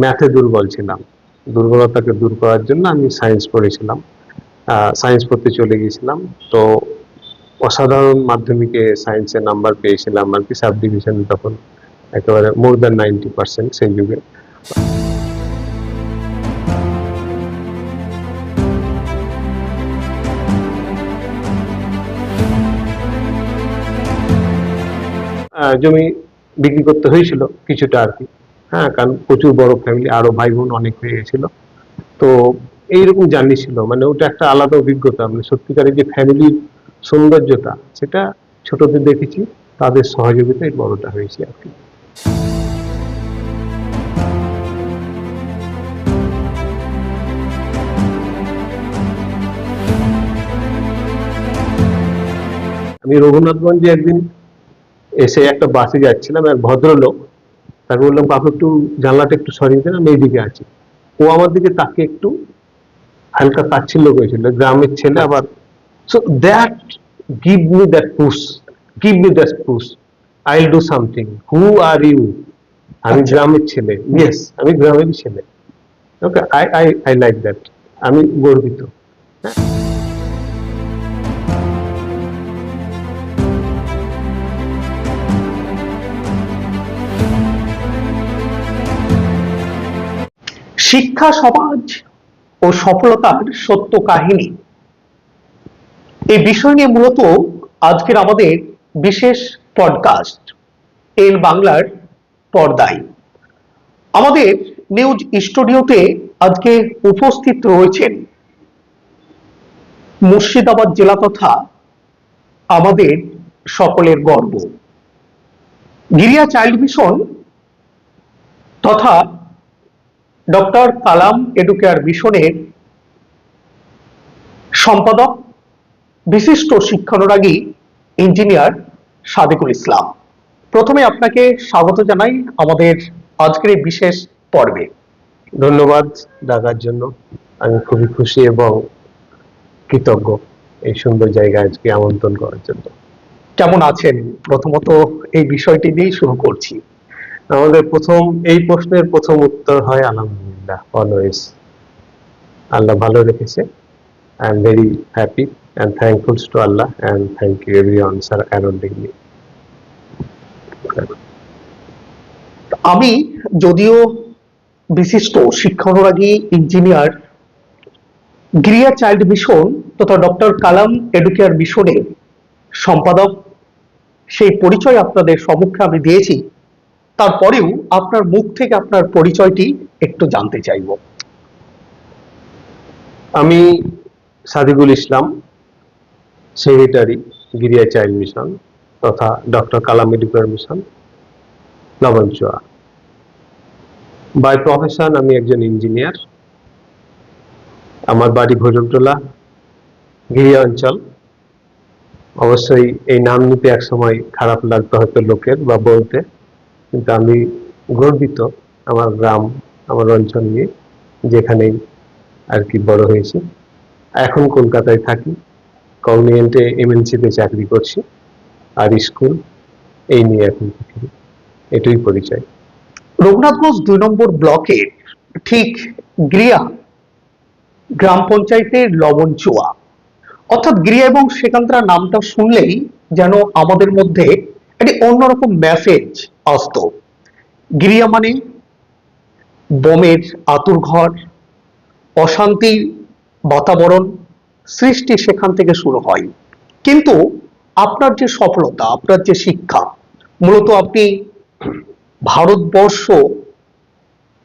ম্যাথে দুর্বল ছিলাম। দুর্বলতাকে দূর করার জন্য আমি সায়েন্স পড়েছিলাম। সায়েন্স পড়তে চলে গিয়েছিলাম। তো অসাধারণ মাধ্যমিকে সায়েন্সের নাম্বার পেয়েছিলাম আর কি সাব ডিভিশনে তখন একেবারে মোর দ্যান নাইনটি পার্সেন্ট সেই যুগে। জমি বিক্রি করতে হয়েছিল কিছুটা আর কি। হ্যাঁ কারণ প্রচুর বড় ফ্যামিলি আরও ভাই বোন অনেক হয়ে গেছিল। তো এইরকম জার্নি ছিল। মানে ওটা একটা আলাদা অভিজ্ঞতা। মানে সত্যিকারের যে ফ্যামিলির সৌন্দর্যতা, সেটা ছোটদের দেখেছি, তাদের সহযোগিতায় বড়টা হয়েছে আর কি। আমি রঘুনাথগঞ্জে একদিন এসে একটা বাসে যাচ্ছিলাম, এক ভদ্রলোক। তাকে বললাম কাকু একটু জানলাটা একটু সরিয়ে দেন আমি এইদিকে আছি। ও আমার দিকে তাকে একটু হালকা তাচ্ছিল্য করেছিল গ্রামের ছেলে আবার। So that give me that push give me that push I do something who are you আমি আচ্ছা। গ্রামের ছেলে। ইয়েস আমি গ্রামের ছেলে। Okay I I I like that আমি গর্বিত। শিক্ষা সমাজ ও সফলতার সত্য কাহিনী। এই বিষয় নিয়ে মূলত আজকের আমাদের বিশেষ পডকাস্ট এন বাংলার পর্দায়। আমাদের নিউজ স্টুডিওতে আজকে উপস্থিত রয়েছেন মুর্শিদাবাদ জেলা তথা আমাদের সকলের গর্ব। গিরিয়া চাইল্ড মিশন তথা ডক্টর কালাম এডুকেয়ার মিশনের সম্পাদক বিশিষ্ট শিক্ষানুরাগী ইঞ্জিনিয়ার সাদিকুল ইসলাম। প্রথমে আপনাকে স্বাগত জানাই আমাদের আজকের এই বিশেষ পর্বে। ধন্যবাদ ডাকার জন্য। আমি খুবই খুশি এবং কৃতজ্ঞ এই সুন্দর জায়গায় আজকে আমন্ত্রণ করার জন্য। কেমন আছেন? প্রথমত এই বিষয়টি দিয়েই শুরু করছি। আমাদের প্রথম, এই প্রশ্নের প্রথম উত্তর হয়, আলহামদুলিল্লাহ অলওয়েজ আল্লাহ ভালো রেখেছে। I am very happy and thankful to Allah and thank you every arounding me আমি যদিও বিশিষ্ট শিক্ষানুরাগী ইঞ্জিনিয়ার গিরিয়া চাইল্ড মিশন তথা ডক্টর কালাম এডুকেয়ার মিশনের সম্পাদক, সেই পরিচয় আপনাদের সম্মুখে আমি দিয়েছি। তারপরেও আপনার মুখ থেকে আপনার পরিচয়টি একটু জানতে চাইব। আমি Sadikul Islam, secretary Giria child mission তথা doctor Kalam educare mission Nabanchua by profession আমি একজন ইঞ্জিনিয়ার। আমার বাড়ি ভৈরবটোলা গিরিয়া অঞ্চল। অবশ্যই এই নাম নিতে এক সময় খারাপ লাগতো হয়তো লোকের বা বলতে কিন্তু আমি গর্বিত আমার গ্রাম, আমার অঞ্চল নিয়ে, যেখানেই আর কি বড় হয়েছি। এখন কলকাতায় থাকি কগনিয়েন্টে এমএনসিতে চাকরি করছি, আর স্কুল এই নিয়ে এখন এটাই পরিচয়। রঘুনাথগঞ্জ দুই নম্বর ব্লকের ঠিক গৃয়া গ্রাম পঞ্চায়েতের লবণ লবণচুয়া অর্থাৎ গৃয়া এবং সেকান্তরা নামটা শুনলেই যেন আমাদের মধ্যে একটি অন্যরকম মেসেজ আসতো গৃয়া মানে বোমের আতুর ঘর অশান্তির বাতাবরণ সৃষ্টি সেখান থেকে শুরু হয়। কিন্তু আপনার যে সফলতা, আপনার যে শিক্ষা, মূলত আপনি ভারতবর্ষ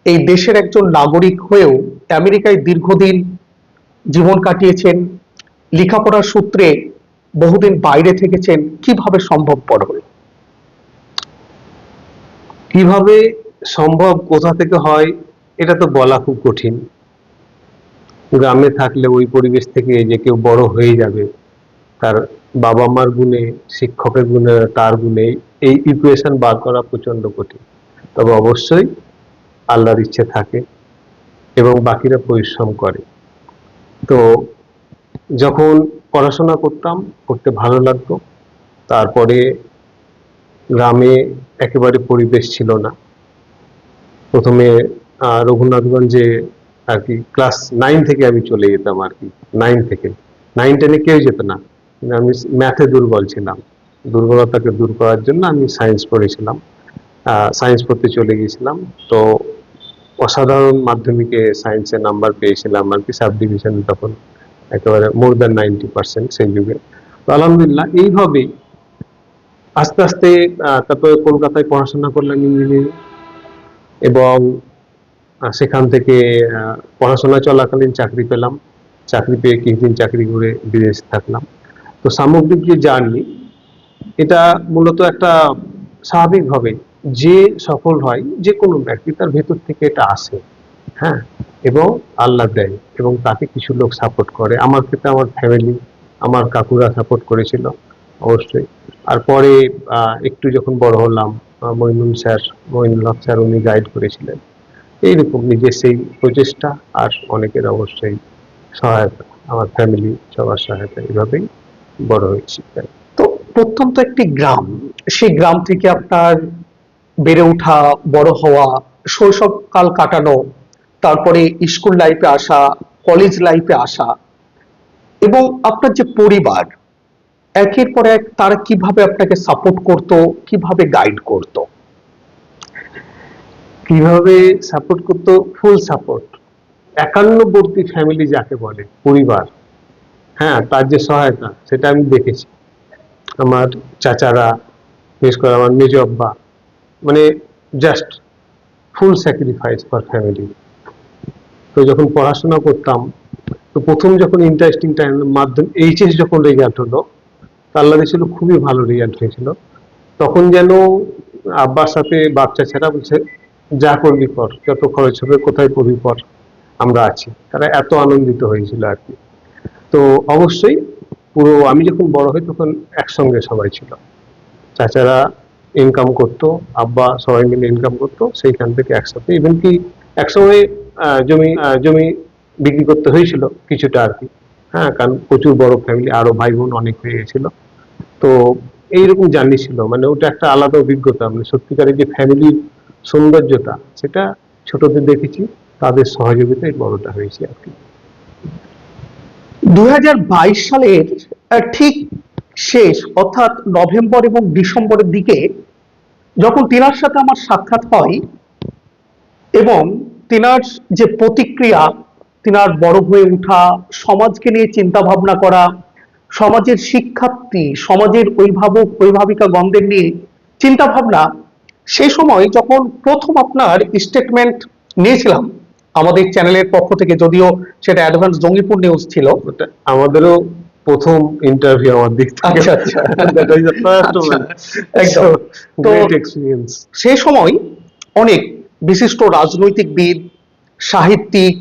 এই দেশের একজন নাগরিক হয়েও আমেরিকায় দীর্ঘদিন জীবন কাটিয়েছেন, লেখাপড়ার সূত্রে বহুদিন বাইরে থেকেছেন, কীভাবে সম্ভবপর হলো? কীভাবে সম্ভব, কোথা থেকে হয়, এটা তো বলা খুব কঠিন। গ্রামে থাকলে ওই পরিবেশ থেকে যে কেউ বড় হয়ে যাবে, তার বাবা মার গুণে, শিক্ষকের গুণে, তার গুণে, এই ইকুয়েশন বার করা প্রচণ্ড কঠিন। তবে অবশ্যই আল্লাহর ইচ্ছে থাকে এবং বাকিরা পরিশ্রম করে। তো যখন পড়াশোনা করতাম করতে ভালো লাগতো। তারপরে গ্রামে একেবারে পরিবেশ ছিল না। প্রথমে রঘুনাথগঞ্জে আর কি ক্লাস নাইন থেকে আমি চলে যেতাম আর কি নাইন থেকে। নাইন টেনে কেউ যেত না। আমি ম্যাথে দুর্বল ছিলাম। দুর্বলতাকে দূর করার জন্য আমি সায়েন্স পড়েছিলাম। সায়েন্স পড়তে চলে গিয়েছিলাম। তো অসাধারণ মাধ্যমিকে সায়েন্সে নাম্বার পেয়েছিলাম আর কি সাব ডিভিশনে তখন। একেবারে মোর দ্যান নাইনটি পার্সেন্ট সেই যুগে। তো আলহামদুলিল্লাহ, এইভাবেই আস্তে আস্তে তারপরে কলকাতায় পড়াশোনা করলাম ইঞ্জিনিয়ারিং। এবং সেখান থেকে পড়াশোনা চলাকালীন চাকরি পেলাম। চাকরি পেয়ে কিছুদিন চাকরি করে বিদেশে থাকলাম। তো সামগ্রিক যে জার্নি, এটা মূলত একটা স্বাভাবিকভাবে যে সফল হয় যে কোনো ব্যক্তি তার ভেতর থেকে এটা আসে। হ্যাঁ? এবং আল্লাহ দেয় এবং তাকে কিছু লোক সাপোর্ট করে। আমার ক্ষেত্রে আমার ফ্যামিলি আমার কাকুরা সাপোর্ট করেছিল। অবশ্যই। আর পরে একটু যখন বড় হলাম আহ, মইনুল স্যার মইনুল হক স্যার উনি গাইড করেছিলেন। এইরকম নিজের সেই প্রচেষ্টা আর অনেকের অবশ্যই সহায়তা। আমার ফ্যামিলি সবার সহায়তা এইভাবেই বড় হয়েছি তো প্রত্যন্ত একটি গ্রাম। সেই গ্রাম থেকে আপনার বেড়ে ওঠা বড় হওয়া শৈশবকাল কাটানো তারপরে স্কুল লাইফে আসা কলেজ লাইফে আসা এবং আপনার যে পরিবার একের পর এক তারা কীভাবে আপনাকে সাপোর্ট করত, কীভাবে গাইড করত? কীভাবে সাপোর্ট করতো? ফুল সাপোর্ট একান্নবর্তী ফ্যামিলি যাকে বলে, পরিবার। হ্যাঁ তার যে সহায়তা, সেটা আমি দেখেছি। আমার চাচারা, বিশেষ করে আমার মেজ আব্বা মানে just full sacrifice for family তো যখন পড়াশোনা করতাম, তো প্রথম যখন ইন্টারেস্টিং টাইম মাধ্যম এইচএস যখন রেজাল্ট হলো আল্লাহ ছিল খুবই ভালো রেজাল্ট হয়েছিল। তখন যেন আব্বার সাথে বাচ্চা ছেড়া বলছে যা করবি কর যত খরচ হবে কোথায় করবি কর আমরা আছি। তারা এত আনন্দিত হয়েছিল আর কি। তো অবশ্যই পুরো আমি যখন বড় হই তখন একসঙ্গে সবাই ছিল। চাচারা ইনকাম করতো আব্বা সবাই মিলে ইনকাম করতো সেইখান থেকে একসাথে। ইভেন কি আহ, জমি জমি বিক্রি করতে হয়েছিল কিছুটা আর কি। হ্যাঁ কারণ প্রচুর বড় ফ্যামিলি আরও ভাই বোন অনেক হয়ে গেছিল। তো এইরকম জার্নি ছিল। মানে ওটা একটা আলাদা অভিজ্ঞতা। মানে সত্যিকারের যে ফ্যামিলির সৌন্দর্যতা, সেটা ছোটদের দেখেছি, তাদের সহযোগিতায় বড়টা হয়েছে আর কি। সালের ঠিক শেষ, অর্থাৎ নভেম্বর এবং ডিসেম্বরের দিকে, যখন তিনার সাথে আমার সাক্ষাৎ হয় এবং তিনার যে প্রতিক্রিয়া, তিনার বড় হয়ে ওঠা, সমাজকে নিয়ে চিন্তা ভাবনা করা সমাজের শিক্ষার্থী সমাজের অভিভাবক অভিভাবিকা গণদের নিয়ে চিন্তা ভাবনা সেই সময় যখন প্রথম আপনার স্টেটমেন্ট নিয়েছিলাম আমাদের চ্যানেলের পক্ষ থেকে যদিও সেটা অ্যাডভান্স জঙ্গিপুর নিউজ ছিল আমাদেরও প্রথম ইন্টারভিউ আমার দিক থেকে আচ্ছা, আচ্ছা। আচ্ছা, one. একদম। তো- সেই সময় অনেক বিশিষ্ট রাজনৈতিকবিদ সাহিত্যিক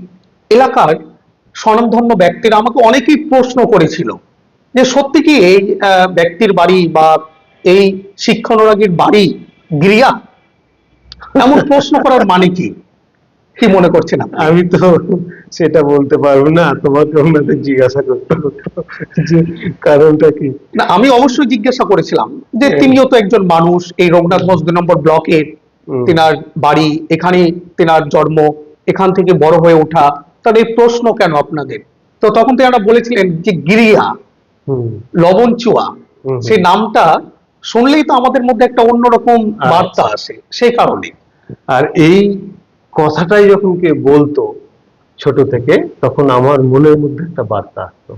এলাকার স্বনামধন্য ব্যক্তিরা আমাকে অনেকেই প্রশ্ন করেছিল যে সত্যি কি এই ব্যক্তির বাড়ি বা এই শিক্ষানুরাগীর বাড়ি গিরিয়া এমন প্রশ্ন করার মানে কি কি মনে করছেন আপনি? আমি তো সেটা বলতে পারব না তোমাকে ওনাদের জিজ্ঞাসা করতে যে কারণটা কি না আমি অবশ্যই জিজ্ঞাসা করেছিলাম যে হ্যাঁ। তিনিও তো একজন মানুষ এই রঘুনাথগঞ্জ দুই নম্বর ব্লকের। তিনার বাড়ি এখানে তিনার জন্ম এখান থেকে বড় হয়ে ওঠা তাহলে এই প্রশ্ন কেন আপনাদের তো তখন তিনারা বলেছিলেন যে গিরিয়া হুম, লবণচুয়া হুম। সেই নামটা শুনলেই তো আমাদের মধ্যে একটা অন্যরকম আচ্ছা। বার্তা আসে সেই কারণে। আর এই কথাটাই যখন কে বলতো ছোট থেকে তখন আমার মনের মধ্যে একটা বার্তা আসতো।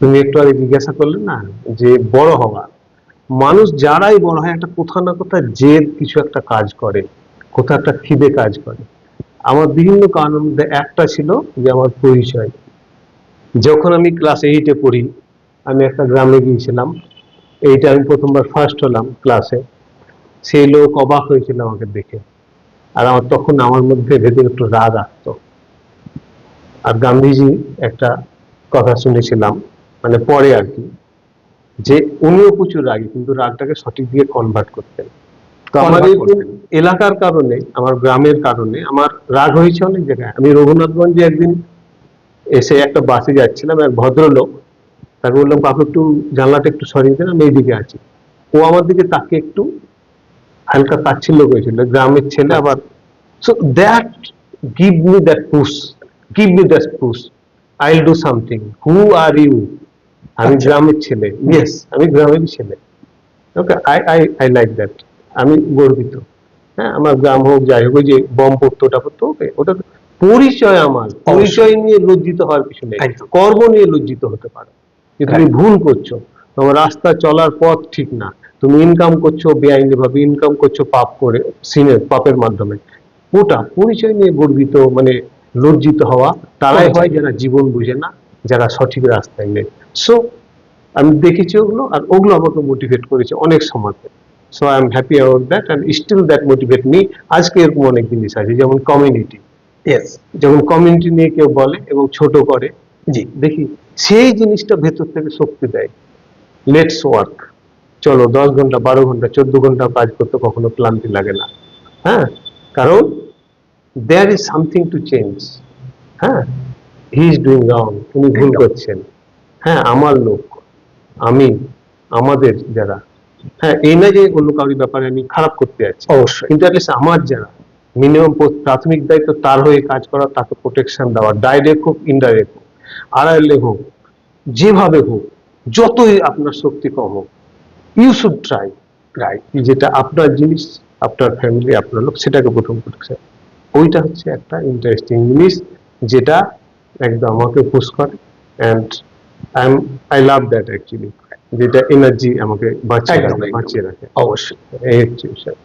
তুমি একটু আগে জিজ্ঞাসা করলে না যে বড় হওয়া মানুষ যারাই বড় হয় একটা কোথাও না কোথাও জেদ কিছু একটা কাজ করে কোথাও একটা খিদে কাজ করে। আমার বিভিন্ন কারণের মধ্যে একটা ছিল যে আমার পরিচয়। যখন আমি ক্লাস এইটে পড়ি আমি একটা গ্রামে গিয়েছিলাম। এইটা আমি প্রথমবার ফার্স্ট হলাম ক্লাসে সেই লোক অবাক হয়েছিল আমাকে দেখে। আর আমার তখন আমার মধ্যে ভেতরে একটু রাগ আসতো। আর গান্ধীজি একটা কথা শুনেছিলাম মানে পরে আর কি যে উনিও প্রচুর রাগী কিন্তু রাগটাকে সঠিক দিয়ে কনভার্ট করতেন। তো আমার। এলাকার কারণে আমার গ্রামের কারণে আমার রাগ হয়েছে অনেক জায়গায়। আমি রঘুনাথগঞ্জে একদিন এসে একটা বাসে যাচ্ছিলাম এক ভদ্রলোক তাকে বললাম কাকু একটু জানলাটা একটু সরিয়ে দেন আমি এইদিকে আছি। ও আমার দিকে তাকে একটু হালকা তাচ্ছিল্য করেছিল গ্রামের ছেলে আবার so that give me that push give me that push i'll do something. Who are you? আমি আচ্ছা। গ্রামের ছেলে। ইয়েস আমি গ্রামের ছেলে। Okay I I I like that আমি গর্বিত। হ্যাঁ আমার গ্রাম হোক যাই হোক ওই যে বম পড়তো ওটা পড়তো ওকে ওটা পরিচয় আমার। পরিচয় নিয়ে লজ্জিত হওয়ার কিছু নেই। কর্ম নিয়ে লজ্জিত হতে পারো। যে তুমি ভুল করছ তোমার রাস্তা চলার পথ ঠিক না তুমি ইনকাম করছ বেআইনি ভাবে ইনকাম করছ পাপ করে সিনের পাপের মাধ্যমে। ওটা পরিচয় নিয়ে গর্বিত মানে লজ্জিত হওয়া তারাই হয় যারা জীবন বুঝে না যারা সঠিক রাস্তায় নেই। সো আমি দেখেছি ওগুলো আর ওগুলো আমাকে মোটিভেট করেছে অনেক সময় so I am happy about that and still that motivate me আজকে এরকম অনেক জিনিস আছে যেমন কমিউনিটি যখন কমিউনিটি নিয়ে কেউ বলে এবং ছোট করে। জি। দেখি। সেই জিনিসটা ভেতর থেকে শক্তি দেয়। লেটস ওয়ার্ক চলো দশ ঘণ্টা বারো ঘণ্টা চোদ্দ ঘণ্টা কাজ করতে কখনো ক্লান্তি লাগে না। হ্যাঁ? কারণ there is something to change হ্যাঁ? হি ইজ ডুইং রং উনি ভুল। করছেন। হ্যাঁ আমার লোক আমি আমাদের যারা। হ্যাঁ এই না যে অন্য কারোর ব্যাপারে আমি খারাপ করতে যাচ্ছি অবশ্যই। কিন্তু অ্যাটলিস্ট আমার যারা মিনিমাম প্রাথমিক দায়িত্ব তার হয়ে কাজ করা তাকে প্রোটেকশন দেওয়া। ডাইরেক্ট হোক ইনডাইরেক্ট আড়াইলে হোক যেভাবে হোক যতই আপনার শক্তি কম হোক ইউ শুড ট্রাই রাইট যেটা আপনার জিনিস আপনার ফ্যামিলি আপনার লোক সেটাকে প্রথম প্রোটেকশন ওইটা হচ্ছে একটা ইন্টারেস্টিং জিনিস যেটা একদম আমাকে পুশ করে and I am I love that actually যেটা এনার্জি আমাকে বাঁচিয়ে রাখে বাঁচিয়ে রাখে। অবশ্যই। এই হচ্ছে বিষয়।